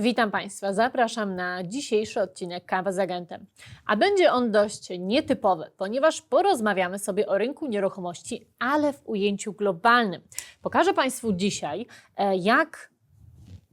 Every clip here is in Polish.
Witam Państwa, zapraszam na dzisiejszy odcinek Kawa z Agentem. A będzie on dość nietypowy, ponieważ porozmawiamy sobie o rynku nieruchomości, ale w ujęciu globalnym. Pokażę Państwu dzisiaj, e, jak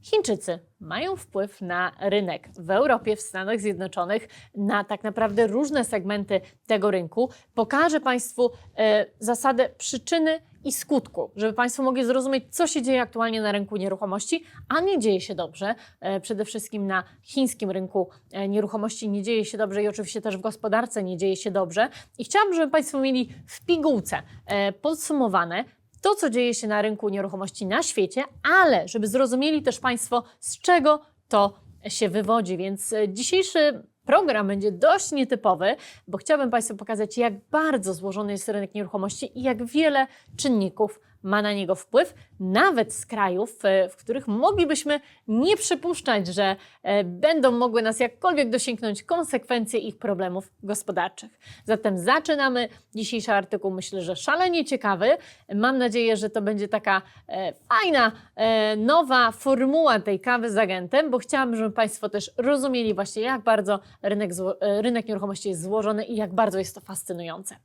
Chińczycy mają wpływ na rynek w Europie, w Stanach Zjednoczonych, na tak naprawdę różne segmenty tego rynku. Pokażę Państwu e, zasadę przyczyny i skutku, żeby Państwo mogli zrozumieć, co się dzieje aktualnie na rynku nieruchomości, a nie dzieje się dobrze. E, przede wszystkim na chińskim rynku e, nieruchomości nie dzieje się dobrze i oczywiście też w gospodarce nie dzieje się dobrze. I chciałabym, żeby Państwo mieli w pigułce e, podsumowane, to, co dzieje się na rynku nieruchomości na świecie, ale żeby zrozumieli też Państwo, z czego to się wywodzi. Więc dzisiejszy program będzie dość nietypowy, bo chciałabym Państwu pokazać, jak bardzo złożony jest rynek nieruchomości i jak wiele czynników ma na niego wpływ, nawet z krajów, e, w których moglibyśmy nie przypuszczać, że e, będą mogły nas jakkolwiek dosięgnąć konsekwencje ich problemów gospodarczych. Zatem zaczynamy dzisiejszy artykuł, myślę, że szalenie ciekawy. Mam nadzieję, że to będzie taka e, fajna, nowa formuła tej kawy z agentem, bo chciałabym, żeby Państwo też rozumieli właśnie, jak bardzo rynek, rynek nieruchomości jest złożony i jak bardzo jest to fascynujące.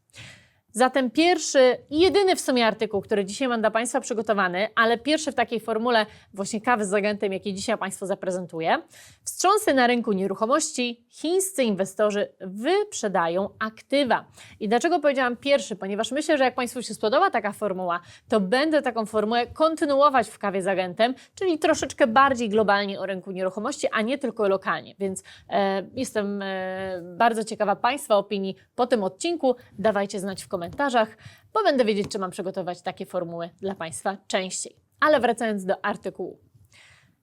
Zatem pierwszy i jedyny w sumie artykuł, który dzisiaj mam dla Państwa przygotowany, ale pierwszy w takiej formule właśnie kawy z agentem, jaki dzisiaj Państwu zaprezentuję. Wstrząsy na rynku nieruchomości. Chińscy inwestorzy wyprzedają aktywa. I dlaczego powiedziałam pierwszy? Ponieważ myślę, że jak Państwu się spodoba taka formuła, to będę taką formułę kontynuować w kawie z agentem, czyli troszeczkę bardziej globalnie o rynku nieruchomości, a nie tylko lokalnie. Więc e, jestem e, bardzo ciekawa Państwa opinii po tym odcinku. Dawajcie znać w komentarzach, bo będę wiedzieć, czy mam przygotować takie formuły dla Państwa częściej. Ale wracając do artykułu.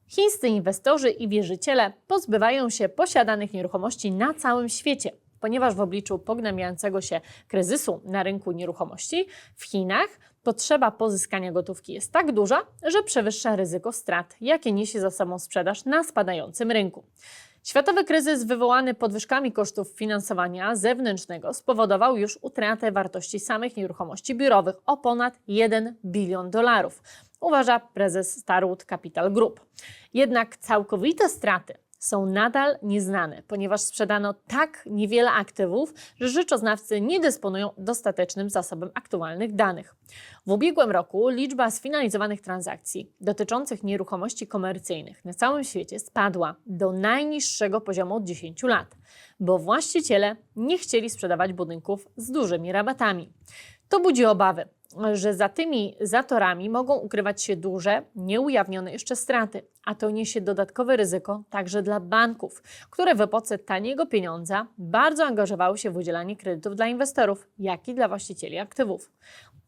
Chińscy inwestorzy i wierzyciele pozbywają się posiadanych nieruchomości na całym świecie, ponieważ w obliczu pognębiającego się kryzysu na rynku nieruchomości w Chinach potrzeba pozyskania gotówki jest tak duża, że przewyższa ryzyko strat, jakie niesie za sobą sprzedaż na spadającym rynku. Światowy kryzys wywołany podwyżkami kosztów finansowania zewnętrznego spowodował już utratę wartości samych nieruchomości biurowych o ponad 1 bilion dolarów, uważa prezes Starwood Capital Group. Jednak całkowite straty są nadal nieznane, ponieważ sprzedano tak niewiele aktywów, że rzeczoznawcy nie dysponują dostatecznym zasobem aktualnych danych. W ubiegłym roku liczba sfinalizowanych transakcji dotyczących nieruchomości komercyjnych na całym świecie spadła do najniższego poziomu od 10 lat, bo właściciele nie chcieli sprzedawać budynków z dużymi rabatami. To budzi obawy, że za tymi zatorami mogą ukrywać się duże, nieujawnione jeszcze straty, a to niesie dodatkowe ryzyko także dla banków, które w epoce taniego pieniądza bardzo angażowały się w udzielanie kredytów dla inwestorów, jak i dla właścicieli aktywów.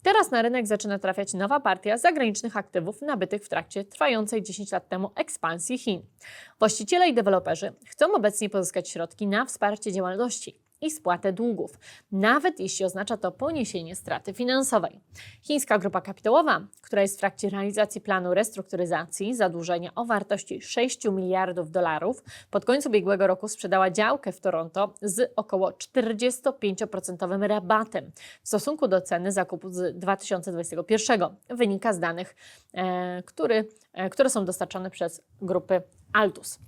Teraz na rynek zaczyna trafiać nowa partia zagranicznych aktywów nabytych w trakcie trwającej 10 lat temu ekspansji Chin. Właściciele i deweloperzy chcą obecnie pozyskać środki na wsparcie działalności i spłatę długów, nawet jeśli oznacza to poniesienie straty finansowej. Chińska grupa kapitałowa, która jest w trakcie realizacji planu restrukturyzacji zadłużenia o wartości 6 miliardów dolarów, pod koniec ubiegłego roku sprzedała działkę w Toronto z około 45% rabatem w stosunku do ceny zakupu z 2021. Wynika z danych, e, który, e, które są dostarczone przez grupy Altus.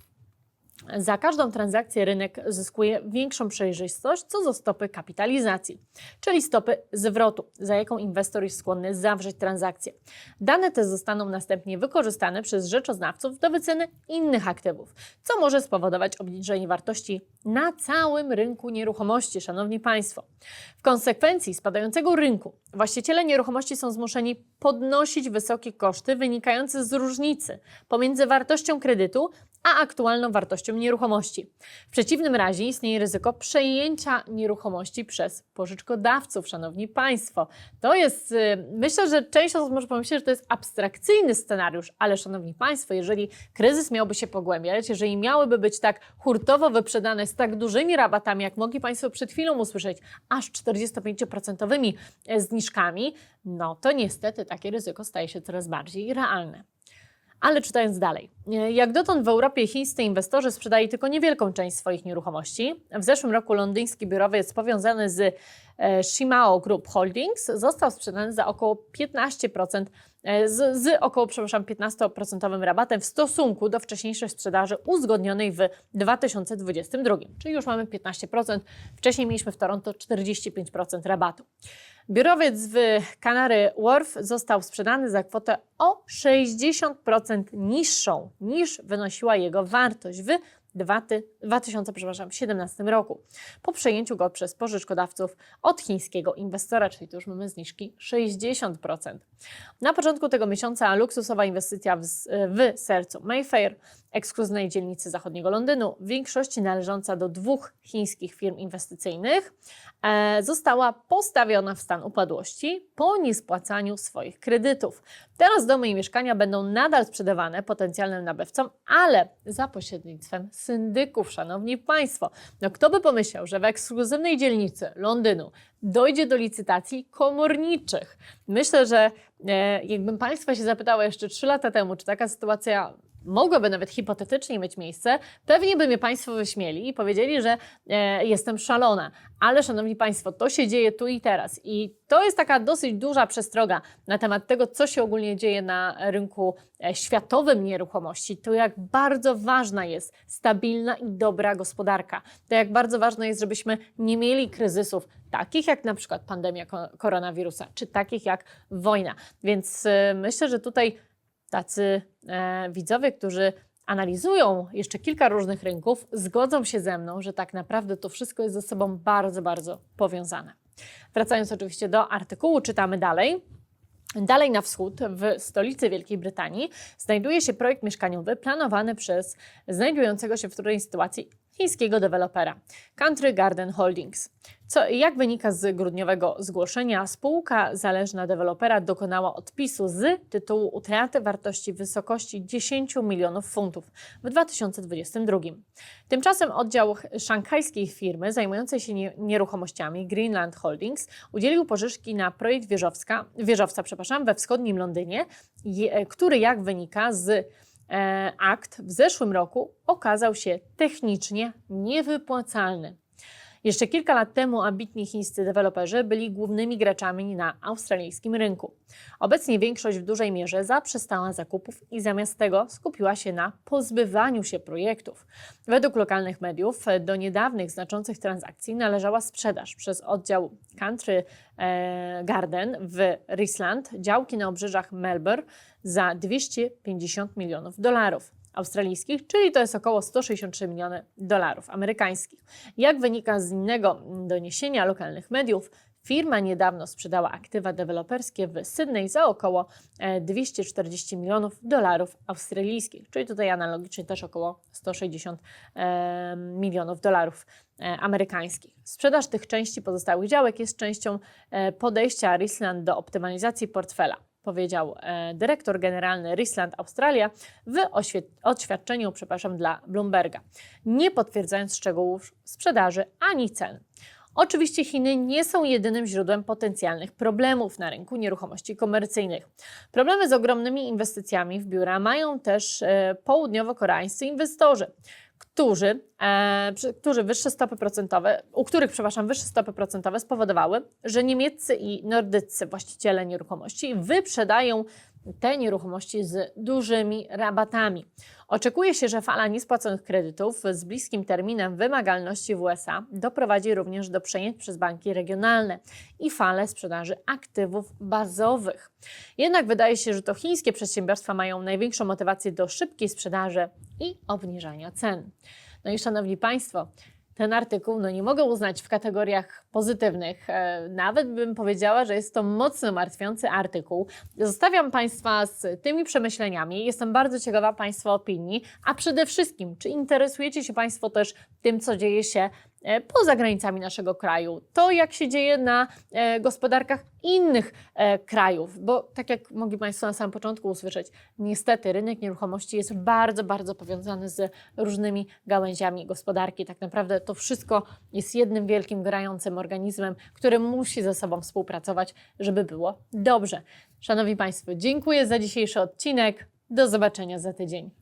Za każdą transakcję rynek zyskuje większą przejrzystość co do stopy kapitalizacji, czyli stopy zwrotu, za jaką inwestor jest skłonny zawrzeć transakcję. Dane te zostaną następnie wykorzystane przez rzeczoznawców do wyceny innych aktywów, co może spowodować obniżenie wartości na całym rynku nieruchomości, Szanowni Państwo. W konsekwencji spadającego rynku właściciele nieruchomości są zmuszeni podnosić wysokie koszty wynikające z różnicy pomiędzy wartością kredytu a aktualną wartością nieruchomości. W przeciwnym razie istnieje ryzyko przejęcia nieruchomości przez pożyczkodawców, szanowni państwo. To jest, y, myślę, że część osób może pomyśleć, że to jest abstrakcyjny scenariusz, ale szanowni państwo, jeżeli kryzys miałby się pogłębiać, jeżeli miałyby być tak hurtowo wyprzedane z tak dużymi rabatami, jak mogli państwo przed chwilą usłyszeć, aż 45% zniżkami, no to niestety takie ryzyko staje się coraz bardziej realne. Ale czytając dalej. Jak dotąd w Europie chińscy inwestorzy sprzedali tylko niewielką część swoich nieruchomości. W zeszłym roku londyński biurowiec powiązany z Shimao Group Holdings został sprzedany za około 15%, e, z, z około, przepraszam, 15% rabatem w stosunku do wcześniejszej sprzedaży uzgodnionej w 2022, czyli już mamy 15%, wcześniej mieliśmy w Toronto 45% rabatu. Biurowiec w Canary Wharf został sprzedany za kwotę o 60% niższą niż wynosiła jego wartość w 2017 roku, po przejęciu go przez pożyczkodawców od chińskiego inwestora, czyli tu już mamy zniżki 60%. Na początku tego miesiąca luksusowa inwestycja w, w sercu Mayfair, ekskluzywnej dzielnicy zachodniego Londynu, w większości należąca do dwóch chińskich firm inwestycyjnych, e, została postawiona w stan upadłości po niespłacaniu swoich kredytów. Teraz domy i mieszkania będą nadal sprzedawane potencjalnym nabywcom, ale za pośrednictwem syndyków, szanowni państwo. No kto by pomyślał, że w ekskluzywnej dzielnicy Londynu dojdzie do licytacji komorniczych? Myślę, że e, jakbym państwa się zapytała jeszcze 3 lata temu, czy taka sytuacja mogłaby nawet hipotetycznie mieć miejsce, pewnie by mnie Państwo wyśmieli i powiedzieli, że e, jestem szalona. Ale Szanowni Państwo, to się dzieje tu i teraz. I to jest taka dosyć duża przestroga na temat tego, co się ogólnie dzieje na rynku e, światowym nieruchomości. To jak bardzo ważna jest stabilna i dobra gospodarka. To jak bardzo ważne jest, żebyśmy nie mieli kryzysów takich jak na przykład pandemia koronawirusa, czy takich jak wojna. Więc e, myślę, że tutaj tacy e, widzowie, którzy analizują jeszcze kilka różnych rynków, zgodzą się ze mną, że tak naprawdę to wszystko jest ze sobą bardzo, bardzo powiązane. Wracając oczywiście do artykułu, czytamy dalej. Dalej na wschód, w stolicy Wielkiej Brytanii, znajduje się projekt mieszkaniowy planowany przez znajdującego się w trudnej sytuacji chińskiego dewelopera Country Garden Holdings. Co, jak wynika z grudniowego zgłoszenia, spółka zależna dewelopera dokonała odpisu z tytułu utraty wartości w wysokości 10 milionów funtów w 2022. Tymczasem oddział szanghajskiej firmy zajmującej się nieruchomościami Greenland Holdings udzielił pożyczki na projekt wieżowska, wieżowca przepraszam, we wschodnim Londynie, który jak wynika z akt w zeszłym roku okazał się technicznie niewypłacalny. Jeszcze kilka lat temu ambitni chińscy deweloperzy byli głównymi graczami na australijskim rynku. Obecnie większość w dużej mierze zaprzestała zakupów i zamiast tego skupiła się na pozbywaniu się projektów. Według lokalnych mediów do niedawnych znaczących transakcji należała sprzedaż przez oddział Country e, Garden w Risland działki na obrzeżach Melbourne za 250 milionów dolarów australijskich, czyli to jest około 163 miliony dolarów amerykańskich. Jak wynika z innego doniesienia lokalnych mediów, Firma niedawno sprzedała aktywa deweloperskie w Sydney za około 240 milionów dolarów australijskich, czyli tutaj analogicznie też około 160 milionów dolarów e, amerykańskich. Sprzedaż tych części pozostałych działek jest częścią e, podejścia Risland do optymalizacji portfela powiedział e, dyrektor generalny Risland Australia w oświadczeniu przepraszam, dla Bloomberga, nie potwierdzając szczegółów sprzedaży ani cen. Oczywiście Chiny nie są jedynym źródłem potencjalnych problemów na rynku nieruchomości komercyjnych. Problemy z ogromnymi inwestycjami w biura mają też e, południowo-koreańscy inwestorzy którzy, e, którzy wyższe stopy procentowe, u których, przepraszam, wyższe stopy procentowe spowodowały, że niemieccy i nordyccy właściciele nieruchomości wyprzedają te nieruchomości z dużymi rabatami. Oczekuje się, że fala niespłaconych kredytów z bliskim terminem wymagalności w USA doprowadzi również do przejęć przez banki regionalne i falę sprzedaży aktywów bazowych. Jednak wydaje się, że to chińskie przedsiębiorstwa mają największą motywację do szybkiej sprzedaży i obniżania cen. No i szanowni Państwo, ten artykuł no nie mogę uznać w kategoriach pozytywnych. E, nawet bym powiedziała, że jest to mocno martwiący artykuł. Zostawiam Państwa z tymi przemyśleniami. Jestem bardzo ciekawa Państwa opinii, a przede wszystkim, czy interesujecie się Państwo też tym, co dzieje się poza granicami naszego kraju, to jak się dzieje na e, gospodarkach innych e, krajów, bo tak jak mogli Państwo na samym początku usłyszeć, niestety rynek nieruchomości jest bardzo, bardzo powiązany z różnymi gałęziami gospodarki. Tak naprawdę to wszystko jest jednym wielkim grającym organizmem, który musi ze sobą współpracować, żeby było dobrze. Szanowni Państwo, dziękuję za dzisiejszy odcinek. Do zobaczenia za tydzień.